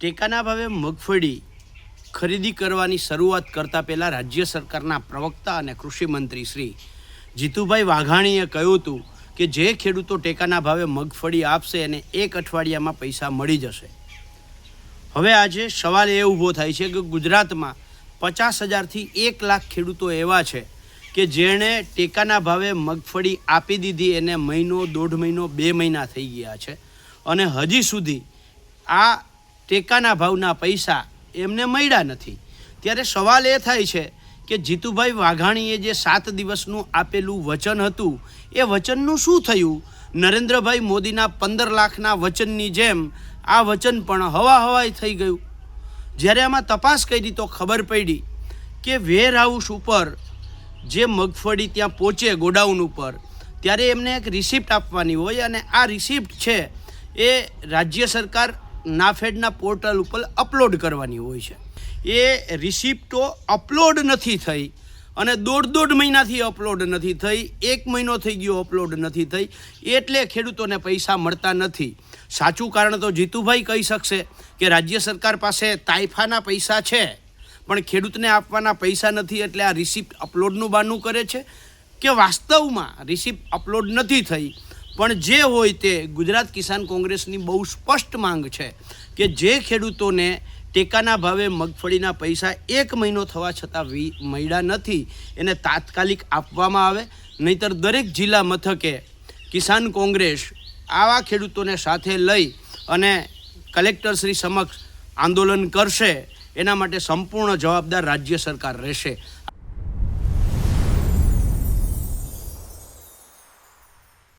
ટેકાના ભાવે મગફળી ખરીદી કરવાની શરૂઆત કરતા પહેલાં રાજ્ય સરકારના પ્રવક્તા અને કૃષિમંત્રી શ્રી જીતુભાઈ વાઘાણીએ કહ્યું હતું કે જે ખેડૂતો ટેકાના ભાવે મગફળી આપશે એને એક અઠવાડિયામાં પૈસા મળી જશે. હવે આજે સવાલ એ ઊભો થાય છે કે ગુજરાતમાં પચાસ હજારથી એક લાખ ખેડૂતો એવા છે કે જેણે ટેકાના ભાવે મગફળી આપી દીધી એને મહિનો, દોઢ મહિનો, બે મહિના થઈ ગયા છે. અને હજી સુધી આ ટેકાના ભાવના પૈસા એમને મળ્યા નથી. ત્યારે સવાલ એ થાય છે કે જીતુભાઈ વાઘાણીએ જે સાત દિવસનું આપેલું વચન હતું, એ વચનનું શું થયું? નરેન્દ્રભાઈ મોદીના પંદર લાખના વચનની જેમ આ વચન પણ હવા હવાઈ થઈ ગયું. જ્યારે આમાં તપાસ કરી તો ખબર પડી કે વેરહાઉસ ઉપર જે મગફળી ત્યાં પહોંચે ગોડાઉન ઉપર, ત્યારે એમને એક રિસિપ્ટ આપવાની હોય અને આ રિસિપ્ટ છે એ રાજ્ય સરકાર નાફેડના પોર્ટલ ઉપર અપલોડ કરવાની હોય છે. એ રિસિપ્ટો અપલોડ નથી થઈ અને દોઢ દોઢ મહિનાથી અપલોડ નથી થઈ, એક મહિનો થઈ ગયો અપલોડ નથી થઈ, એટલે ખેડૂતોને પૈસા મળતા નથી. સાચું કારણ તો જીતુભાઈ કહી શકશે કે રાજ્ય સરકાર પાસે તાઇફાના પૈસા છે, પણ ખેડૂતને આપવાના પૈસા નથી એટલે આ રિસિપ્ટ અપલોડનું બાનું કરે છે કે વાસ્તવમાં રિસિપ્ટ અપલોડ નથી થઈ. પણ જે હોય તે ગુજરાત કિસાન કોંગ્રેસની બહુ સ્પષ્ટ માંગ છે કે જે ખેડૂતોને ટેકાના ભાવે મગફળીના પૈસા એક મહિનો થવા છતાં મળ્યા નથી, એને તાત્કાલિક આપવામાં આવે. નહીતર દરેક જિલ્લા મથકે કિસાન કોંગ્રેસ આવા ખેડૂતોને સાથે લઈ અને કલેક્ટરશ્રી સમક્ષ આંદોલન કરશે, એના માટે સંપૂર્ણ જવાબદાર રાજ્ય સરકાર રહેશે.